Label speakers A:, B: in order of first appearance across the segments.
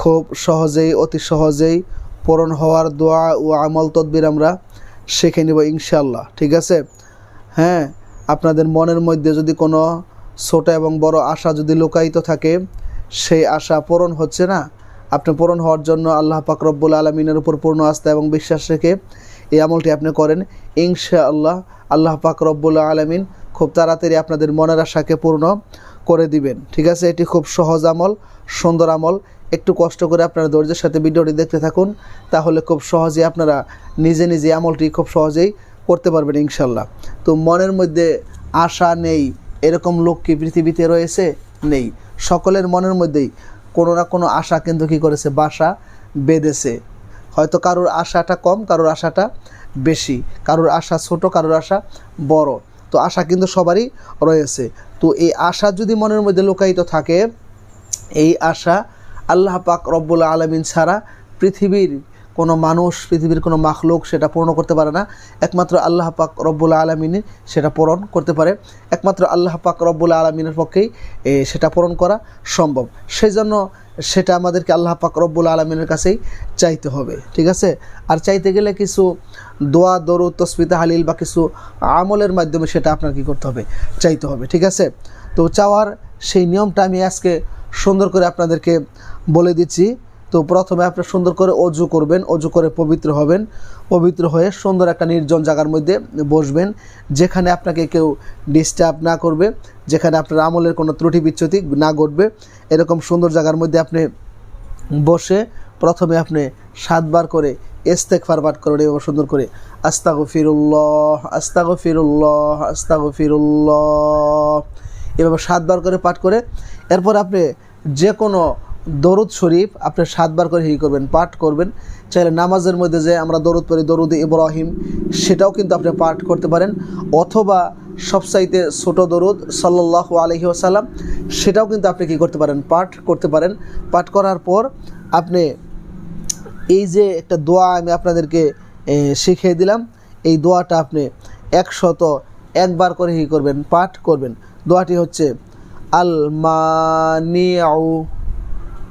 A: খুব সহজেই, অতি সহজেই পূরণ হওয়ার দোয়া ও আমল তদবির আমরা শিখে নেব ইনশাল্লাহ ঠিক আছে? হ্যাঁ আপনাদের মনের মধ্যে যদি কোনো ছোট এবং বড় আশা যদি লুকায়িত থাকে, সেই আশা পূরণ হচ্ছে না? আপনি পূরণ হওয়ার জন্য আল্লাহ পাক রব্বুল আলমিনের উপর পূর্ণ আস্থা এবং বিশ্বাস রেখে এই আমলটি আপনি করেন ইনশা আল্লাহ আল্লাহ পাক রব্বুল আলমিন খুব তাড়াতাড়ি আপনাদের মনের আশাকে পূর্ণ করে দিবেন। ঠিক আছে? এটি খুব সহজ আমল, সুন্দর আমল। একটু কষ্ট করে আপনারা ধৈর্যের সাথে ভিডিওটি দেখতে থাকুন, তাহলে খুব সহজেই আপনারা নিজে নিজে আমলটি খুব সহজেই করতে পারবেন ইনশাল্লাহ। তো মনের মধ্যে আশা নেই, এরকম লোক কি পৃথিবীতে রয়েছে? নেই। সকলের মনের মধ্যেই কোনো না কোনো আশা কিন্তু কী করেছে? বাসা বেঁধেছে। হয়তো কারোর আশাটা কম, কারোর আশাটা বেশি। কারোর আশা ছোট, কারোর আশা বড়। তো আশা কিন্তু সবারই রয়েছে। তো এই আশা যদি মনের মধ্যে লোকায়িত থাকে, এই আশা আল্লাহ পাক রব্বুল আলমিন ছাড়া পৃথিবীর কোনো মানুষ, পৃথিবীর কোনো মাখলুক সেটা পূর্ণ করতে পারে না। একমাত্র আল্লাহ পাক রব্বুল আলমিনই সেটা পূরণ করতে পারে। একমাত্র আল্লাহ পাক রব্বুল আলমিনের পক্ষেই সেটা পূরণ করা সম্ভব। সেই জন্য সেটা আমাদেরকে আল্লাহ পাক রব্বুল আলমিনের কাছেই চাইতে হবে, ঠিক আছে? আর চাইতে গেলে কিছু দোয়া, দরুদ তসমিতা হালিল বা কিছু আমলের মাধ্যমে সেটা আপনার কী করতে হবে? চাইতে হবে, ঠিক আছে? তো চাওয়ার সেই নিয়মটা আমি আজকে সুন্দর করে আপনাদেরকে বলে দিচ্ছি। তো প্রথমে আপনি সুন্দর করে অজু করবেন, অজু করে পবিত্র হবেন, পবিত্র হয়ে সুন্দর একটা নির্জন জায়গার মধ্যে বসবেন, যেখানে আপনাকে কেউ ডিস্টার্ব না করবে, যেখানে আপনার আমলের কোনো ত্রুটি বিচ্যুতি না ঘটবে, এরকম সুন্দর জায়গার মধ্যে আপনি বসে প্রথমে আপনি সাতবার করে ইস্তেকফার পাঠ করবেন এবং সুন্দর করে আস্তাগো ফিরুল্লাহ আস্তাগো ফিরুল্লাহ আস্তাগো ফিরুল্লাহ এভাবে সাতবার করে পাঠ করে, এরপর আপনি যে কোনো দরুদ শরীফ, আপনি সাতবার করে হি করবেন, পাঠ করবেন। চাইলে নামাজের মধ্যে যে আমরা দরুদ পড়ি, দরুদ ইব্রাহিম, সেটাও কিন্তু আপনি পাঠ করতে পারেন। অথবা সবসাইতে ছোট দরুদ সাল্লাহ আলহি আসাল্লাম সেটাও কিন্তু আপনি কি করতে পারেন, পাঠ করতে পারেন। পাঠ করার পর আপনি এই যে একটা দোয়া আমি আপনাদেরকে শিখিয়ে দিলাম, এই দোয়াটা আপনি একশত একবার করে হি করবেন, পাঠ করবেন। দোয়াটি হচ্ছে আল মানিয়াউ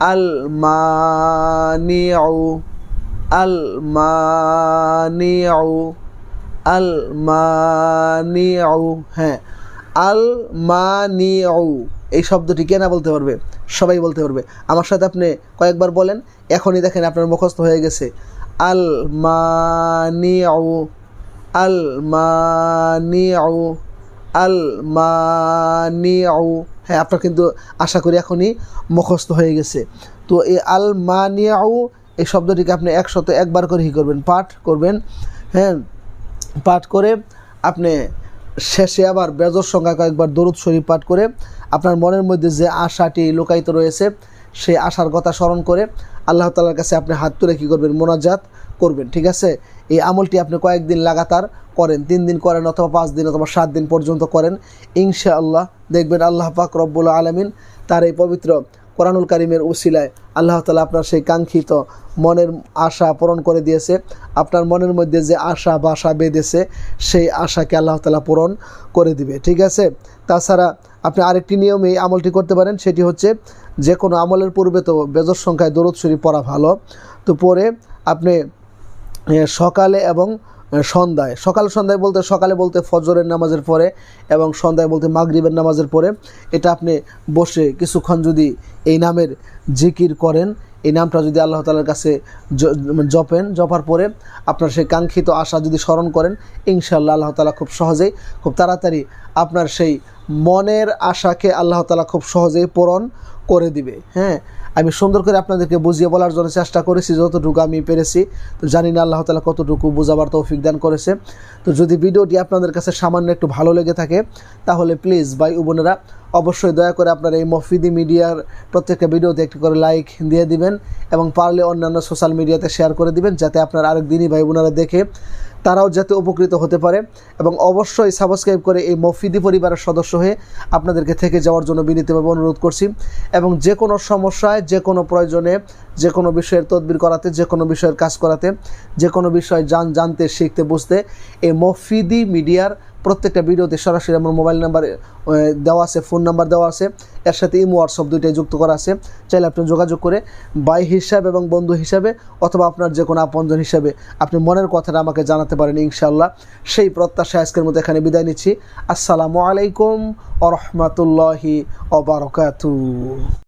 A: আল মানিয়াউ আল মানিয়াউ আল মানিয়াউ হ্যাঁ আল মানিয়াউ এই শব্দটি কে না বলতে পারবে? সবাই বলতে পারবে। আমার সাথে আপনি কয়েকবার বলেন, এখনই দেখেন আপনার মুখস্থ হয়ে গেছে। আল মানিয়াউ আল মানিয়াউ হ্যাঁ আপনার কিন্তু আশা করি এখনই মুখস্থ হয়ে গেছে। তো এই আল মানিয়াউ এই শব্দটিকে আপনি একশত একবার করে হি করবেন, পাঠ করবেন। হ্যাঁ পাঠ করে আপনি শেষে আবার বেজর সংখ্যা কয়েকবার দরুদ শরীফ পাঠ করে আপনার মনের মধ্যে যে আশাটি লুকায়িত রয়েছে, সেই আশার কথা স্মরণ করে আল্লাহ তালার কাছে আপনি হাত তুলে কী করবেন? মোনাজাত করবেন, ঠিক আছে? এই আমলটি আপনি কয়েকদিন লাগাতার করেন, তিন দিন করেন অথবা পাঁচ দিন অথবা সাত দিন পর্যন্ত করেন ইনশা আল্লাহ দেখবেন আল্লাহ পাক রব্বুল আলমিন তার এই পবিত্র কোরআনুল কারিমের উসিলায় আল্লাহ তালা আপনার সেই কাঙ্ক্ষিত মনের আশা পূরণ করে দিয়েছে। আপনার মনের মধ্যে যে আশা বাসা বেঁধেছে, সেই আশাকে আল্লাহ তালা পূরণ করে দিবে। ঠিক আছে? তাছাড়া আপনি আরেকটি নিয়মে এই আমলটি করতে পারেন, সেটি হচ্ছে যে কোনো আমলের পূর্বে তো বেজর সংখ্যায় দরদ শরীফ পড়া ভালো। তো পরে আপনি সকালে এবং সন্ধ্যায়। সকাল সন্ধ্যায় বলতে, সকালে বলতে ফজরের নামাজের পরে এবং সন্ধ্যায় বলতে মাগরিবের নামাজের পরে। এটা আপনি বসে কিছুক্ষণ যদি এই নামের জিকির করেন, এই নামটা যদি আল্লাহ তালার কাছে জপেন, জপার পরে আপনার সেই কাঙ্ক্ষিত আশা যদি স্মরণ করেন ইনশাল্লাহ আল্লাহ তালা খুব সহজেই, খুব তাড়াতাড়ি আপনার সেই মনের আশাকে আল্লাহ তালা খুব সহজেই পূরণ করে দিবে। হ্যাঁ? আমি সুন্দর করে আপনাদেরকে বুঝিয়ে বলার জন্য চেষ্টা করেছি, যতটুকু আমি পেরেছি। তো জানি না আল্লাহ তালা কতটুকু বোঝাবার তৌফিক দান করেছে। তো যদি ভিডিওটি আপনাদের কাছে সামান্য একটু ভালো লেগে থাকে, তাহলে প্লিজ ভাই ও বোনেরা, অবশ্যই দয়া করে আপনারা এই মফিদি মিডিয়ার প্রত্যেকটা ভিডিওতে একটি করে লাইক দিয়ে দিবেন এবং পারলে অন্যান্য সোশ্যাল মিডিয়াতে শেয়ার করে দিবেন, যাতে আপনার আরেক দিনই ভাই বোনেরা দেখে, তারাও যাতে উপকৃত হতে পারে। এবং অবশ্যই সাবস্ক্রাইব করে এই মফিদি পরিবারের সদস্য হয়ে আপনাদেরকে থেকে যাওয়ার জন্য বিনীতভাবে অনুরোধ করছি। এবং যে কোনো সমস্যায় যে কোনো প্রয়োজনে, যে কোনো বিষয়ের তদবির করাতে, যে কোনো বিষয়ের কাজ করাতে, যে কোনো বিষয় জান, জানতে, শিখতে, বুঝতে এই মফিদি মিডিয়ার প্রত্যেকটা ভিডিওতে সরাসরি আমার মোবাইল নাম্বার দেওয়া আছে, ফোন নাম্বার দেওয়া আছে। এর সাথে ইমো, হোয়াটসঅ্যাপ দুইটাই যুক্ত করা আছে। চাইলে আপনি যোগাযোগ করে বাই হিসাবে এবং বন্ধু হিসাবে অথবা আপনার যে কোনো আপনজন হিসাবে আপনি মনের কথাটা আমাকে জানাতে পারেন ইনশাল্লাহ সেই প্রত্যাশা আজকের মতো এখানে বিদায় নিচ্ছি। আসসালামু আলাইকুম আ রহমতুল্লাহি অবরকাতু